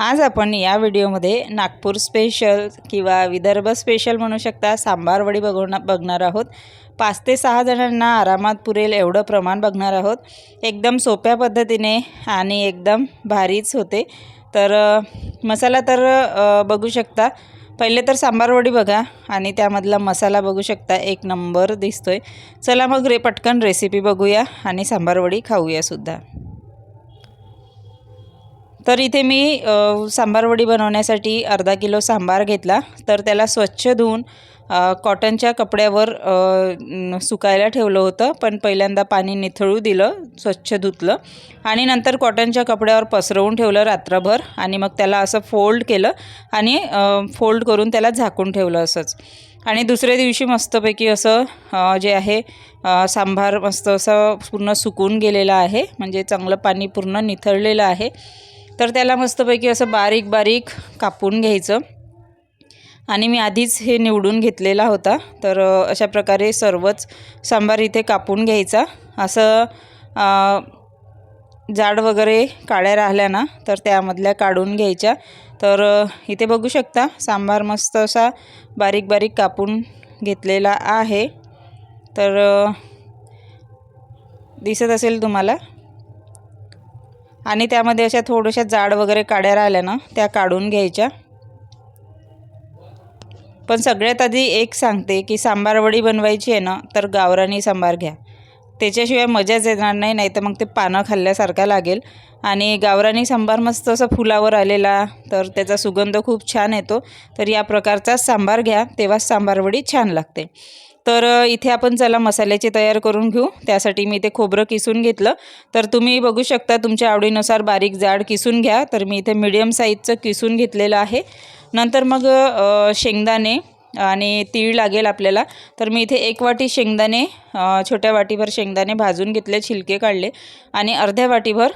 आज आपण या व्हिडिओमध्ये नागपूर स्पेशल किंवा विदर्भ स्पेशल म्हणू शकता सांबार वडी बघणार बघणार आहोत. पाच ते सहा जणांना आरामात पुरेल एवढं प्रमाण बघणार आहोत. एकदम सोप्या पद्धतीने आणि एकदम भारीच होते. तर मसाला तर बघू शकता. पहिले तर सांबार वडी बघा आणि त्यामधला मसाला बघू शकता. एक नंबर दिसतोय. चला मग रे पटकन रेसिपी बघूया आणि सांबार वडी खाऊया सुद्धा. तर इथे मी सांबारवडी सांबार वडी बनवण्यासाठी अर्धा किलो सांबार घेतला. तर त्याला स्वच्छ धुवून कॉटनच्या कपड्यावर सुकायला ठेवलं होतं. पण पहिल्यांदा पाणी निथळू दिलं स्वच्छ धुतलं. आणि नंतर कॉटनच्या कपड्यावर पसरवून ठेवलं रात्रभर. आणि मग त्याला असं फोल्ड केलं आणि फोल्ड करून त्याला झाकून ठेवलं असंच. आणि दुसऱ्या दिवशी मस्तपैकी असं जे आहे सांभार मस्त असं पूर्ण सुकून गेलेलं आहे. म्हणजे चांगलं पाणी पूर्ण निथळलेलं आहे. तर त्याला मस्तपैकी असं बारीक बारीक कापून घ्यायचं. आणि मी आधीच हे निवडून घेतलेला होता. तर अशा प्रकारे सर्वच सांबार इथे कापून घ्यायचा. असं जाड वगैरे काळ्या राहिल्या ना तर त्यामधल्या काढून घ्यायच्या. तर इथे बघू शकता सांबार मस्त असा बारीक बारीक कापून घेतलेला आहे. तर दिसत असेल तुम्हाला? आणि त्यामध्ये अशा थोड्याशा जाड वगैरे काड्या राहिल्या ना त्या काढून घ्यायच्या. पण सगळ्यात आधी एक सांगते की सांबारवडी बनवायची आहे ना तर गावरानी सांबार घ्या. त्याच्याशिवाय मजाच येणार नाही नाही तर मग ते पानं खाल्ल्यासारखा लागेल. आणि गावरानी सांबार मस्त असं फुलावर आलेला तर त्याचा सुगंध खूप छान येतो. तर या प्रकारचाच सांबार घ्या तेव्हाच सांबारवडी छान लागते. तर इथे आपण चला मसाल्याचे तयार करून घेऊ. त्यासाठी मी इथे खोबरं किसून घेतलं. तर तुम्ही बघू शकता तुमच्या आवडीनुसार बारीक जाड किसून घ्या. तर मी इथे मिडियम साईजचं किसून घेतलेलं आहे. नंतर मग शेंगदाणे आणि तीळ लागेल आपल्याला. तर मी इथे एक वाटी शेंगदाणे छोट्या वाटीभर शेंगदाणे भाजून घेतले छिलके काढले आणि अर्ध्या वाटीभर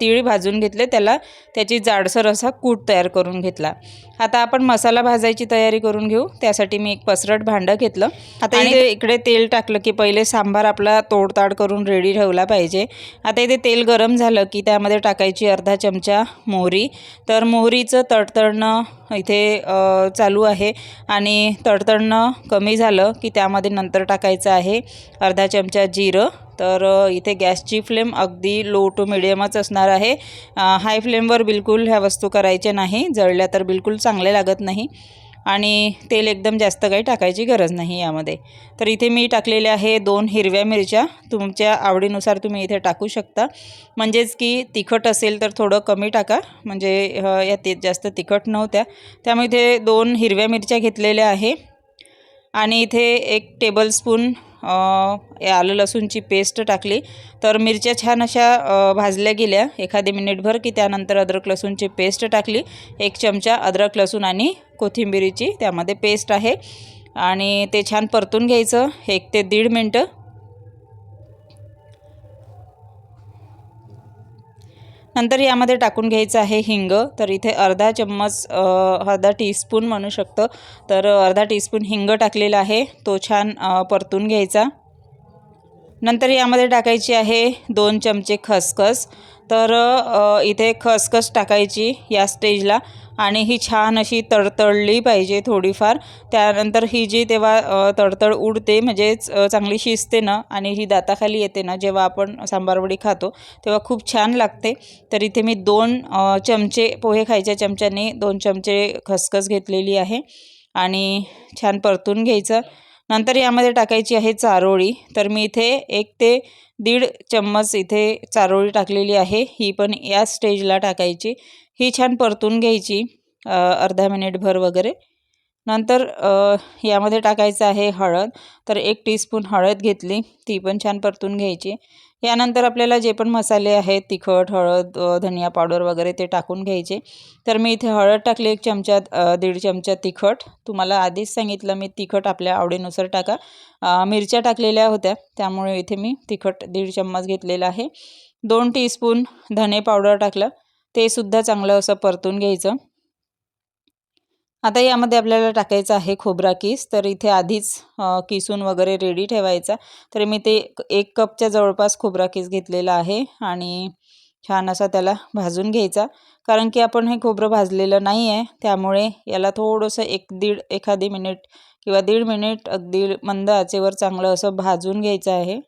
तीळ भाजून घेतले. त्याला त्याची जाडसर असा कूट तयार करून घेतला. आता आपण मसाला भाजायची तयारी करून घेऊ. त्यासाठी मी एक पसरट भांडं घेतलं. आता इथे इकडे तेल टाकलं की पहिले सांबार आपला तोडताड करून रेडी ठेवला पाहिजे. आता इथे तेल गरम झालं की त्यामध्ये टाकायची अर्धा चमचा मोहरी. तर मोहरीचं तडतडणं इथे चालू आहे. आणि तडतडणं कमी झालं की त्यामध्ये नंतर टाकायचं आहे अर्धा चमचा जिरं. तर इथे गॅसची फ्लेम अगदी लो टू मिडियमच असणार आहे. हाय फ्लेमवर बिलकुल ह्या वस्तू करायच्या नाही. जळल्या तर बिलकुल चांगले लागत नाही. आणि तेल एकदम जास्त काही टाकायची गरज नाही यामध्ये. तर इथे मी टाकलेले आहे दोन हिरव्या मिरच्या. तुमच्या आवडीनुसार तुम्ही इथे टाकू शकता. म्हणजेच की तिखट असेल तर थोडं कमी टाका. म्हणजे या ते जास्त तिखट नव्हत्या. त्यामुळे इथे दोन हिरव्या मिरच्या घेतलेल्या आहे. आणि इथे एक टेबलस्पून आलं लसूणची पेस्ट टाकली. तर मिरच्या छान अशा भाजल्या गेल्या. एखादी मिनिटभर की त्यानंतर अद्रक लसूणची पेस्ट टाकली. एक चमचा अद्रक लसूण आणि कोथिंबिरीची त्यामध्ये पेस्ट आहे. आणि ते छान परतून घ्यायचं. एक ते दीड मिनटं. नंतर यामध्ये टाकून घ्यायचं आहे हिंग. तर इथे अर्धा चम्मच अर्धा टीस्पून म्हणू शकतो. तर अर्धा टीस्पून हिंग टाकलेला आहे. तो छान परतून घ्यायचा. नंतर यामध्ये टाकायची आहे दोन चमचे खसखस. तर इथे खसखस टाकायची या स्टेजला आणि ही छान अशी तडतडली पाहिजे थोडीफार. त्यानंतर ही जी तेव्हा तडतड उडते म्हणजेच चांगली शिजते ना आणि ही दाताखाली येते ना जेव्हा आपण सांबारवडी खातो तेव्हा खूप छान लागते. तर इथे मी दोन चमचे पोहे खायच्या चमच्याने दोन चमचे खसखस घेतलेली आहे आणि छान परतून घ्यायचं. नंतर यामध्ये टाकायची आहे चारोळी. तर मी इथे एक ते दीड चम्मच इथे चारोळी टाकलेली आहे. ही पण या स्टेजला टाकायची. ही छान परतून घ्यायची अर्धा मिनिटभर वगैरे. नंतर यामध्ये टाकायचं आहे हळद. तर एक टीस्पून हळद घेतली. ती पण छान परतून घ्यायची. यानंतर आपल्याला जे पण मसाले आहेत तिखट हळद धनिया पावडर वगैरे ते टाकून घ्यायचे. तर मी इथे हळद टाकली एक चमचा दीड चमचा तिखट. तुम्हाला आधीच सांगितलं मी तिखट आपल्या आवडीनुसार टाका. मिरच्या टाकलेल्या होत्या त्यामुळे इथे मी तिखट दीड चम्मच घेतलेलं आहे. दोन टीस्पून धने पावडर टाकलं. ते सुद्धा चांगलं असं परतून घ्यायचं. आता यामध्ये आपल्याला टाकायचं आहे खोबरा किस. तर इथे आधीच किसून वगैरे रेडी ठेवायचा. तर मी ते एक- एक कपच्या जवळपास खोबरा किस घेतलेला आहे आणि छान असा त्याला भाजून घ्यायचा. कारण की आपण हे खोबरं भाजलेलं नाही आहे त्यामुळे याला थोडंसं एक दीड एखादी मिनिट किंवा दीड मिनिट अगदी मंद आचेवर चांगलं असं भाजून घ्यायचं आहे.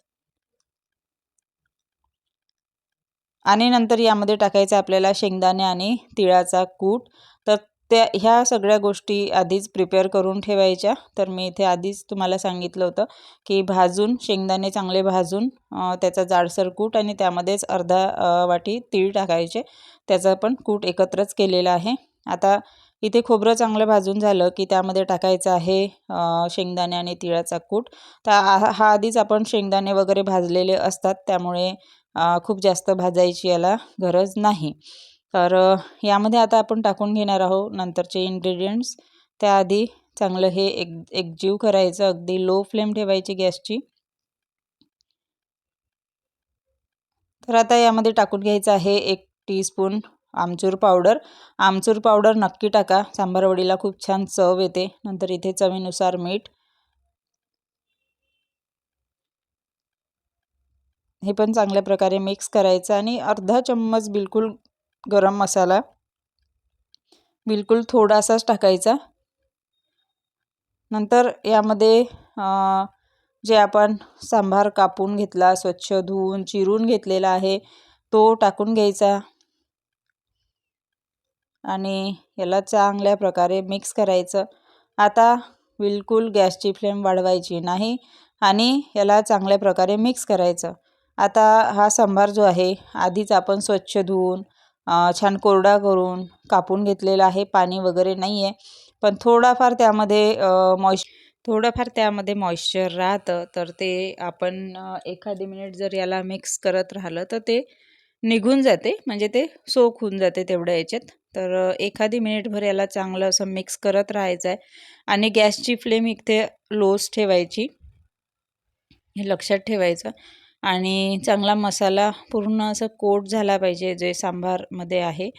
आणि नंतर यामध्ये टाकायचं आपल्याला शेंगदाणे आणि तिळाचा कूट. त्या ह्या सगळ्या गोष्टी आधीच प्रिपेअर करून ठेवायच्या. तर मी इथे आधीच तुम्हाला सांगितलं होतं की भाजून शेंगदाणे चांगले भाजून त्याचा जाडसर कूट आणि त्यामध्येच अर्धा वाटी तीळ टाकायचे. त्याचा पण कूट एकत्रच केलेला आहे. आता इथे खोबरं चांगलं भाजून झालं की त्यामध्ये टाकायचं आहे शेंगदाणे आणि तिळाचा कूट. तर हा आधीच आपण शेंगदाणे वगैरे भाजलेले असतात. त्यामुळे खूप जास्त भाजायची याला गरज नाही. तर यामध्ये आता आपण टाकून घेणार आहोत नंतरचे इन्ग्रेडियंट्स त्याआधी चांगलं हे एक एकजीव करायचं अगदी लो फ्लेम ठेवायची गॅसची. तर आता यामध्ये टाकून घ्यायचं आहे एक teaspoon amchur powder amchur powder नक्की टाका. सांबारवडीला खूप छान चव येते. नंतर इथे चवीनुसार मीठ. हे पण चांगल्या प्रकारे मिक्स करायचं आणि अर्धा चम्मच बिलकुल गरम मसाला. बिलकुल थोडासाच टाकायचा. नंतर यामध्ये जे आपण सांभार कापून घेतला स्वच्छ धुवून चिरून घेतलेला आहे तो टाकून घ्यायचा. आणि याला चांगल्या प्रकारे मिक्स करायचं. आता बिलकुल गॅसची फ्लेम वाढवायची नाही आणि याला चांगल्या प्रकारे मिक्स करायचं. आता हा सांबार जो आहे आधीच आपण स्वच्छ धुवून छान कोरडा करून कापून घेतलेला आहे. पाणी वगैरे नाही आहे पण थोडाफार त्यामध्ये मॉइश थोडंफार त्यामध्ये मॉइश्चर राहतं. तर ते आपण एखादी मिनिट जर याला मिक्स करत राहिलं तर ते निघून जाते. म्हणजे ते सोक होऊन जाते तेवढ्या याच्यात. तर एखादी मिनिटभर याला चांगलं असं मिक्स करत राहायचं आहे आणि गॅसची फ्लेम इथे लोच ठेवायची. हे लक्षात ठेवायचं. आणि चांगला मसाला पूर्ण असं कोट झाला पाहिजे जे सांबारमध्ये आहे.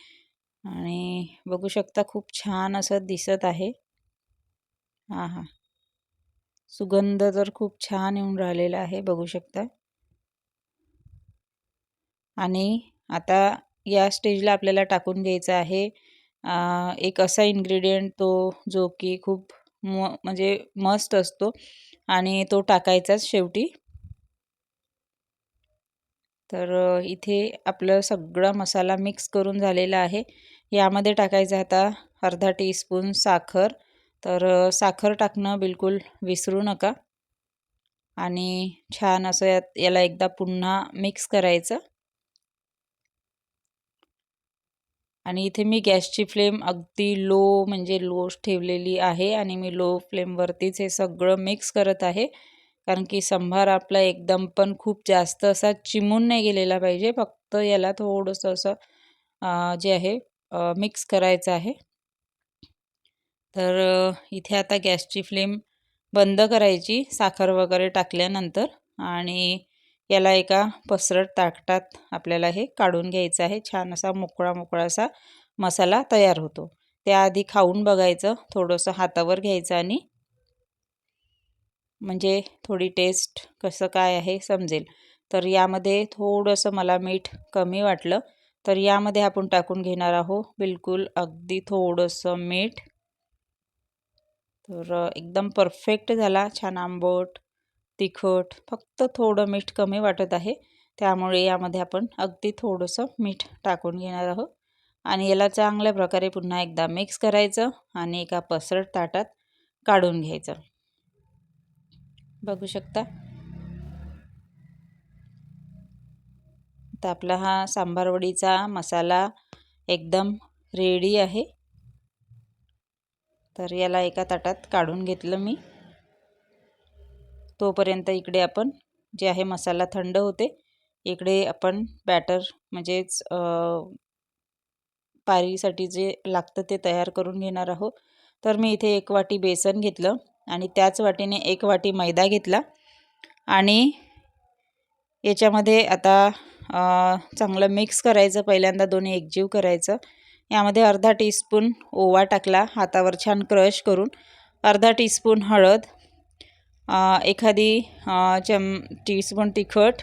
आणि बघू शकता खूप छान असं दिसत आहे. हां हां. सुगंध तर खूप छान येऊन राहिलेला आहे बघू शकता. आणि आता या स्टेजला आपल्याला टाकून घ्यायचं आहे. एक असा इन्ग्रेडियंट तो जो की खूप म म्हणजे मस्त असतो. आणि तो टाकायचाच शेवटी. तर इथे आपलं सगळा मसाला मिक्स करून झालेला आहे. यामध्ये टाकायचं आता अर्धा टीस्पून साखर. तर साखर टाकणं बिलकुल विसरू नका. आणि छान असं यात याला एकदा पुन्हा मिक्स करायचं. आणि इथे मी गॅसची फ्लेम अगदी लो म्हणजे लोच ठेवलेली आहे. आणि मी लो फ्लेमवरतीच हे सगळं मिक्स करत आहे. कारण की संभार आपला एकदम पण खूप जास्त असा चिमून नाही गेलेला पाहिजे. फक्त याला थोडंसं असं जे आहे मिक्स करायचं आहे. तर इथे आता गॅसची फ्लेम बंद करायची साखर वगैरे टाकल्यानंतर. आणि याला एका पसरट ताकटात आपल्याला हे काढून घ्यायचं आहे. छान असा मोकळा मोकळा असा मसाला तयार होतो. त्याआधी खाऊन बघायचं थोडंसं हातावर घ्यायचं आणि म्हणजे थोडी टेस्ट कसं काय आहे समजेल. तर यामध्ये थोडंसं मला मीठ कमी वाटलं. तर यामध्ये आपण टाकून घेणार आहोत बिलकुल अगदी थोडंसं मीठ. तर एकदम परफेक्ट झाला छान आंबट तिखट फक्त थोडं मीठ कमी वाटत आहे. त्यामुळे यामध्ये आपण अगदी थोडंसं मीठ टाकून घेणार आहोत. आणि याला चांगल्या प्रकारे पुन्हा एकदा मिक्स करायचं आणि एका पसरट ताटात काढून घ्यायचं. बघू शकता. तर आपला हा सांबारवडीचा मसाला एकदम रेडी आहे. तर याला एका ताटात काढून घेतलं मी. तोपर्यंत इकडे आपण जे आहे मसाला थंड होते इकडे आपण बॅटर म्हणजेच पारीसाठी जे लागतं ते तयार करून घेणार आहोत. तर मी इथे एक वाटी बेसन घेतलं. आणि त्याच वाटीने एक वाटी मैदा घेतला. आणि याच्यामध्ये आता चांगलं मिक्स करायचं. पहिल्यांदा दोन्ही एकजीव करायचं. यामध्ये अर्धा टीस्पून ओवा टाकला हातावर छान क्रश करून. अर्धा टीस्पून हळद एखादी चम टीस्पून तिखट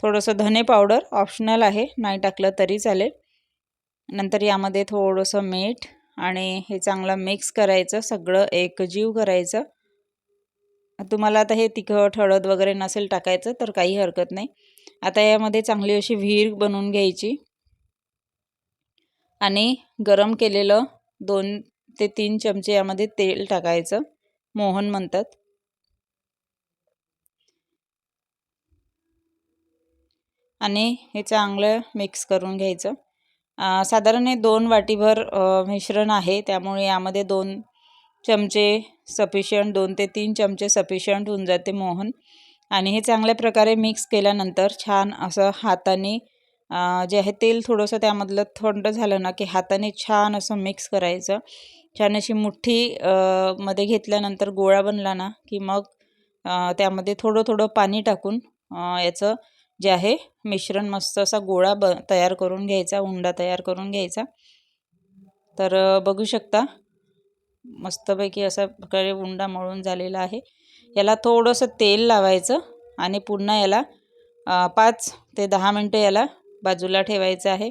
थोडंसं धने पावडर ऑप्शनल आहे नाही टाकलं तरी चालेल. नंतर यामध्ये थोडंसं मीठ आणि हे चांगलं मिक्स करायचं सगळं एकजीव करायचं. तुम्हाला आता हे तिखट हळद वगैरे नसेल टाकायचं तर काही हरकत नाही. आता यामध्ये चांगली अशी विहीर बनवून घ्यायची. आणि गरम केलेलं दोन ते तीन चमचे यामध्ये तेल टाकायचं मोहन म्हणतात. आणि हे चांगलं मिक्स करून घ्यायचं. साधारण हे दोन वाटीभर मिश्रण आहे. त्यामुळे यामध्ये दोन चमचे सफिशियंट दोन ते तीन चमचे सफिशियंट होऊन जाते मोहन. आणि हे चांगल्या प्रकारे मिक्स केल्यानंतर छान असं हाताने जे आहे तेल थोडंसं त्यामधलं थंड झालं ना की हाताने छान असं मिक्स करायचं. छान अशी मुठ्ठी मध्ये घेतल्यानंतर गोळा बनला ना की मग त्यामध्ये थोडं थोडं पाणी टाकून याचं जे आहे मिश्रण मस्त असा गोळा ब तयार करून घ्यायचा उंडा तयार करून घ्यायचा. तर बघू शकता मस्तपैकी असा प्रकारे उंडा मळून झालेला आहे. याला थोडंसं तेल लावायचं आणि पुन्हा याला पाच ते दहा मिनटं याला बाजूला ठेवायचं आहे.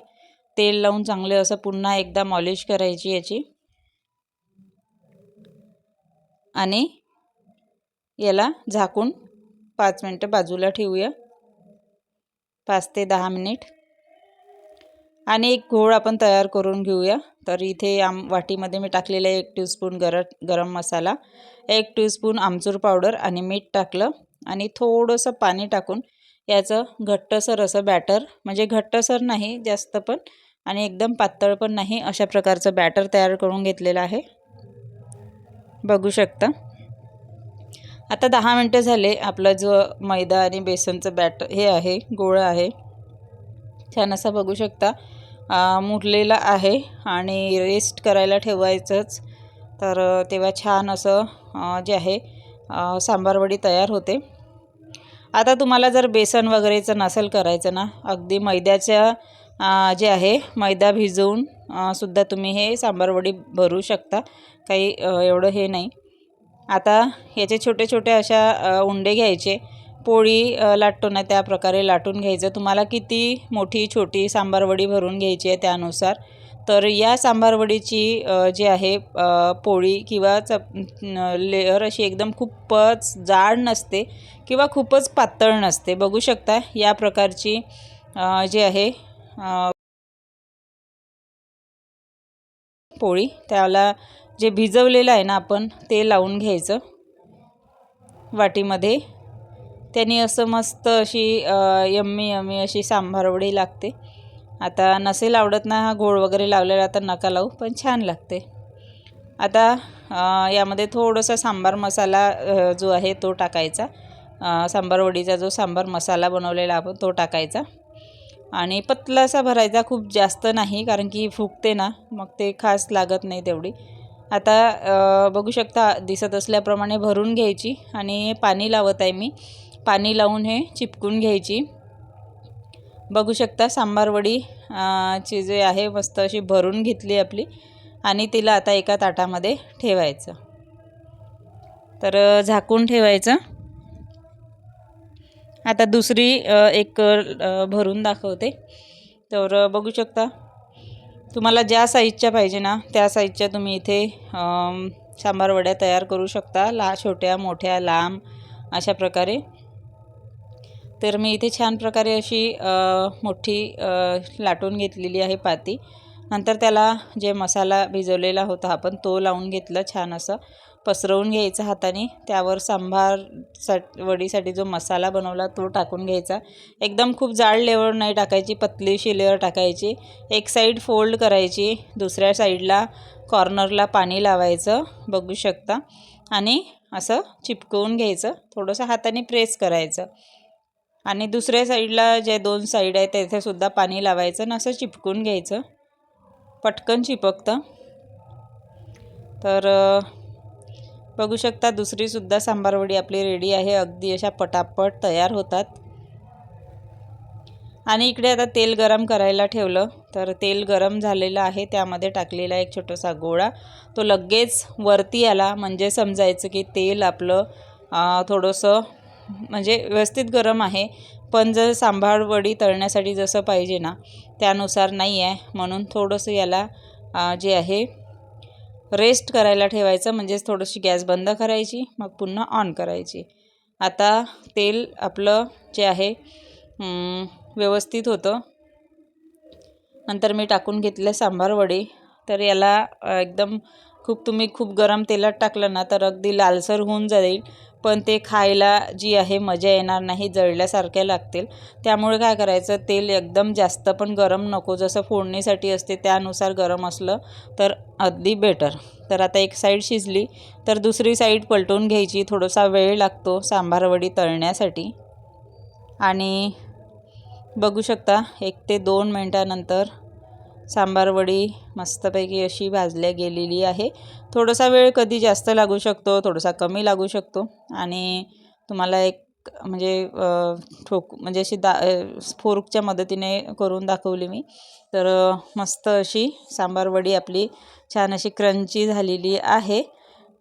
तेल लावून चांगले असं पुन्हा एकदा मॉलिश करायची याची. आणि याला झाकून पाच मिनटं बाजूला ठेवूया. पाच ते दहा मिनिट. आणि एक घोळ आपण तयार करून घेऊया. तर इथे आम वाटीमध्ये मी टाकलेलं आहे एक टीस्पून गर गरम मसाला एक टीस्पून आमचूर पावडर आणि मीठ टाकलं. आणि थोडंसं पाणी टाकून याचं घट्टसर असं बॅटर म्हणजे घट्टसर नाही जास्त पण आणि एकदम पातळ पण नाही अशा प्रकारचं बॅटर तयार करून घेतलेलं आहे. बघू शकता. आता दहा मिनटं झाले. आपला जो मैदा आणि बेसनचं बॅट हे आहे गोळा आहे. छान असा बघू शकता. मुरलेला आहे आणि रेस्ट करायला ठेवायचंच. तर तेव्हा छान असं जे आहे सांबारवडी तयार होते. आता तुम्हाला जर बेसन वगैरेचं नसेल करायचं ना अगदी मैद्याच्या जे आहे मैदा भिजवून सुद्धा तुम्ही हे सांबारवडी भरू शकता. काही एवढं हे नाही. आता याचे छोटे छोटे अशा उंडे घ्यायचे. पोळी लाटतो ना त्या प्रकारे लाटून घ्यायचं. तुम्हाला किती मोठी छोटी सांबारवडी भरून घ्यायची आहे त्यानुसार. तर या सांबारवडीची जी आहे पोळी किंवा चप लेअर अशी एकदम खूपच जाड नसते किंवा खूपच पातळ नसते. बघू शकता या प्रकारची जी आहे पोळी. त्याला जे भिजवलेलं आहे ना आपण ते लावून घ्यायचं. वाटीमध्ये. त्यांनी असं मस्त अशी यम्मी यम्मी अशी सांबारवडी लागते. आता नसेल आवडत ना हा गोड वगैरे लावलेला तर नका लावू पण छान लागते. आता यामध्ये थोडंसं सांबार मसाला जो आहे तो टाकायचा. सांबारवडीचा जो सांबार मसाला बनवलेला आपण तो टाकायचा. आणि पतलासा भरायचा खूप जास्त नाही कारण की फुगते ना मग ते खास लागत नाही तेवढी. आता बघू शकता दिसत असल्याप्रमाणे भरून घ्यायची आणि पाणी लावत आहे मी. पाणी लावून हे चिपकून घ्यायची. बघू शकता सांबारवडी ची जे आहे मस्त अशी भरून घेतली आपली आणि तिला आता एका ताटामध्ये ठेवायचं. तर झाकून ठेवायचं. आता दुसरी एक भरून दाखवते. तर बघू शकता तुम्हाला ज्या साईजच्या पाहिजे ना त्या साईजच्या तुम्ही इथे सांबारवड्या तयार करू शकता. ला छोट्या मोठ्या लांब अशा प्रकारे. तर मी इथे छान प्रकारे अशी मोठी लाटून घेतलेली आहे पाती. नंतर त्याला जे मसाला भिजवलेला होता आपण तो लावून घेतला छान असं. पसरवून घ्यायचा हाताने. त्यावर सांभार सा वडीसाठी जो मसाला बनवला तो टाकून घ्यायचा. एकदम खूप जाड लेवर नाही टाकायची पतलीशी लेअर टाकायची. एक साईड फोल्ड करायची दुसऱ्या साईडला कॉर्नरला पाणी लावायचं बघू शकता. आणि असं चिपकवून घ्यायचं थोडंसं हाताने प्रेस करायचं. आणि दुसऱ्या साईडला जे दोन साईड आहे तेथेसुद्धा पाणी लावायचं आणि असं चिपकून घ्यायचं. पटकन चिपकतं. तर बघू शकता दुसरीसुद्धा सांबारवडी आपली रेडी आहे. अगदी अशा पटापट तयार होतात. आणि इकडे आता तेल गरम करायला ठेवलं. तर तेल गरम झालेलं आहे. त्यामध्ये टाकलेला एक छोटासा गोळा. तो लगेच वरती आला. म्हणजे समजायचं की तेल आपलं थोडंसं म्हणजे व्यवस्थित गरम आहे. पण जर सांबार वडी तळण्यासाठी जसं पाहिजे ना त्यानुसार नाही आहे म्हणून थोडंसं याला जे आहे रेस्ट करायला ठेवायचं म्हणजेच थोडीशी गॅस बंद करायची मग पुन्हा ऑन करायची. आता तेल आपलं जे आहे व्यवस्थित होतं. नंतर मी टाकून घेतले सांबार वडी. तर याला एकदम खूप तुम्ही खूप गरम तेलात टाकलं ना तर अगदी लालसर होऊन जाईल. पण ते खायला जी आहे मजा येणार नाही जळल्यासारख्या लागतील. त्यामुळे काय करायचं तेल एकदम जास्त पण गरम नको. जसं फोडणीसाठी असते त्यानुसार गरम असलं तर अगदी बेटर तर आता एक साईड शिजली तर दुसरी साईड पलटून घ्यायची. थोडासा वेळ लागतो सांबार वडी तळण्यासाठी. आणि बघू शकता एक ते दोन मिनटानंतर सांबार वडी मस्तपैकी अशी भाजल्या गेलेली आहे. थोडासा वेळ कधी जास्त लागू शकतो थोडासा कमी लागू शकतो. आणि तुम्हाला एक म्हणजे ठोक म्हणजे अशी दा फोर्कच्या मदतीने करून दाखवली मी. तर मस्त अशी सांबार वडी आपली छान अशी क्रंची झालेली आहे.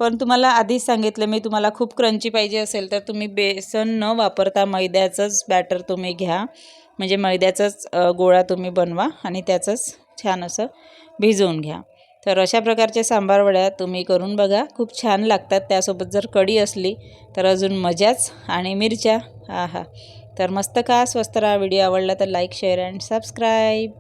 पण तुम्हाला आधीच सांगितलं मी तुम्हाला खूप क्रंची पाहिजे असेल तर तुम्ही बेसन न वापरता मैद्याचंच बॅटर तुम्ही घ्या. म्हणजे मैद्याचाच गोळा तुम्ही बनवा आणि त्याचंच छान असं भिजवून घ्या. तर अशा प्रकारच्या सांबार वड्या तुम्ही करून बघा. खूप छान लागतात. त्यासोबत जर कढी असली तर अजून मजाच आणि मिरच्या. हा हा तर मस्त का? स्वस्त राहा. व्हिडिओ आवडला तर लाईक शेअर अँड सबस्क्राईब